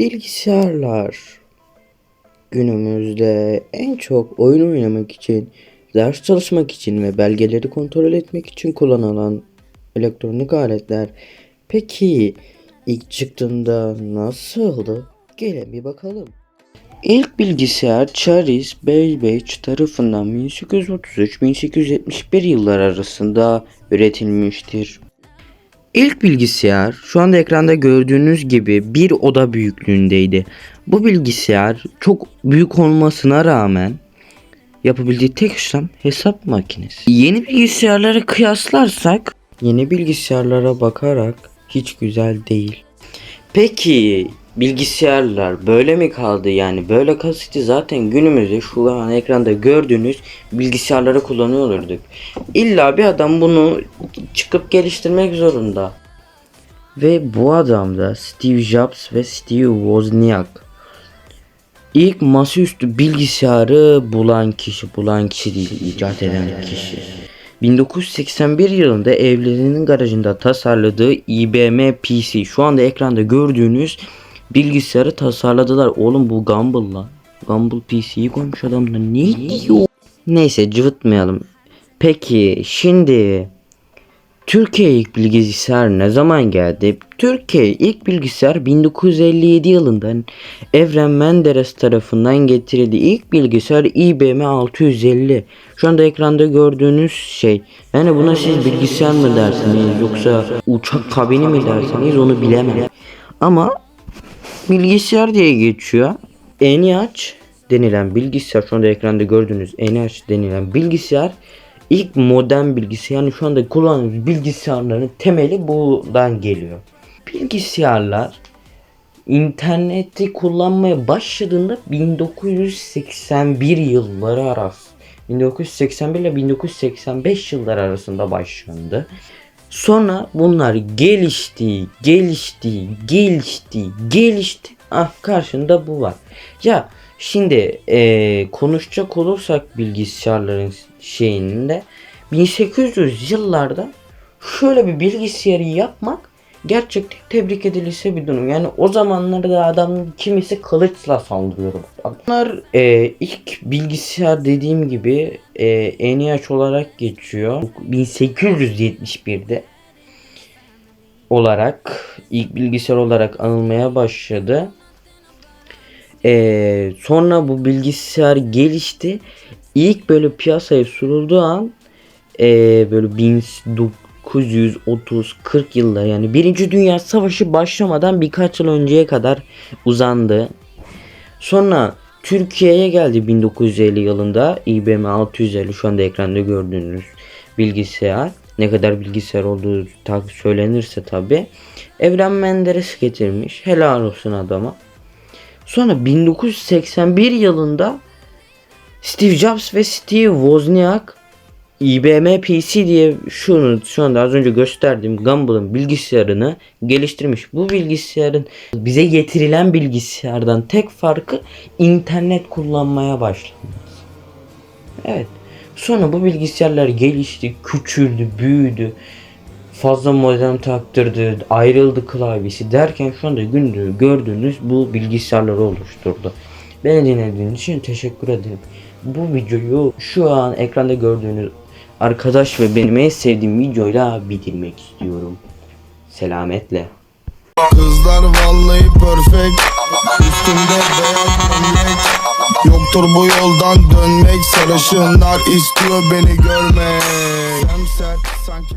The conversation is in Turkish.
Bilgisayarlar günümüzde en çok oyun oynamak için, ders çalışmak için ve belgeleri kontrol etmek için kullanılan elektronik aletler. Peki ilk çıktığında nasıldı? Gelin bir bakalım. İlk bilgisayar Charles Babbage tarafından 1833-1871 yıllar arasında üretilmiştir. İlk bilgisayar şu anda ekranda gördüğünüz gibi bir oda büyüklüğündeydi. Bu bilgisayar çok büyük olmasına rağmen yapabildiği tek işlem hesap makinesi. Yeni bilgisayarlara kıyaslarsak yeni bilgisayarlara bakarak hiç güzel değil. Peki bilgisayarlar böyle mi kaldı yani böyle kalsaydı zaten günümüzde şu an ekranda gördüğünüz bilgisayarları kullanıyor olurduk. İlla bir adam bunu çıkıp geliştirmek zorunda. Ve bu adam da Steve Jobs ve Steve Wozniak. İlk masaüstü bilgisayarı bulan kişi, bulan kişi değil, icat eden kişi. 1981 yılında evlerinin garajında tasarladığı IBM PC şu anda ekranda gördüğünüz bilgisayarı tasarladılar. Oğlum bu Gumball lan. Gumball PC'yi koymuş adamlar. Ne diyor? Neyse cıvıtmayalım. Peki şimdi Türkiye ilk bilgisayar ne zaman geldi? Türkiye ilk bilgisayar 1957 yılında Evren Menderes tarafından getirildi. İlk bilgisayar IBM 650. Şu anda ekranda gördüğünüz şey. Yani buna siz bilgisayar mı dersiniz yoksa uçak kabini mi dersiniz onu bilemem. Ama bilgisayar diye geçiyor. ENIAC denilen bilgisayar şu anda ekranda gördüğünüz ENIAC denilen bilgisayar ilk modern bilgisayar yani şu anda kullandığımız bilgisayarların temeli buradan geliyor. Bilgisayarlar interneti kullanmaya başladığında 1981 yılları arası 1981 ile 1985 yıllar arasında başlandı. Sonra bunlar gelişti, gelişti, gelişti, gelişti. Ah karşında bu var. Ya şimdi eee, konuşacak olursak bilgisayarların şeyinde 1800 yıllarda şöyle bir bilgisayarı yapmak gerçekten tebrik edilirse bir durum. Yani o zamanlarda adam kimisi kılıçla saldırıyordu. Bunlar eee, ilk bilgisayar dediğim gibi eee ENIAC olarak geçiyor. 1871'de olarak ilk bilgisayar olarak anılmaya başladı. Ee, sonra bu bilgisayar gelişti. İlk böyle piyasaya sunulduğu an ee, böyle 1930-40 yıllar yani Birinci Dünya Savaşı başlamadan birkaç yıl önceye kadar uzandı. Sonra Türkiye'ye geldi 1950 yılında IBM 650 şu anda ekranda gördüğünüz bilgisayar. Ne kadar bilgisayar olduğu ta- söylenirse tabi. Evren Menderes getirmiş. Helal olsun adama. Sonra 1981 yılında Steve Jobs ve Steve Wozniak IBM PC diye şunu şu anda az önce gösterdiğim Gumball'ın bilgisayarını geliştirmiş. Bu bilgisayarın bize getirilen bilgisayardan tek farkı internet kullanmaya başladı. Evet. Sonra bu bilgisayarlar gelişti, küçüldü, büyüdü. Fazla modem taktırdı, ayrıldı klavyesi derken şu anda gündüz gördüğünüz bu bilgisayarları oluşturdu. Beni dinlediğiniz için teşekkür ederim. Bu videoyu şu an ekranda gördüğünüz arkadaş ve benim en sevdiğim videoyla bitirmek istiyorum. Selametle. Kızlar vallahi perfect Üstümde beyaz gömlek Yoktur bu yoldan dönmek Sarışınlar istiyor beni görmek Hem sert sanki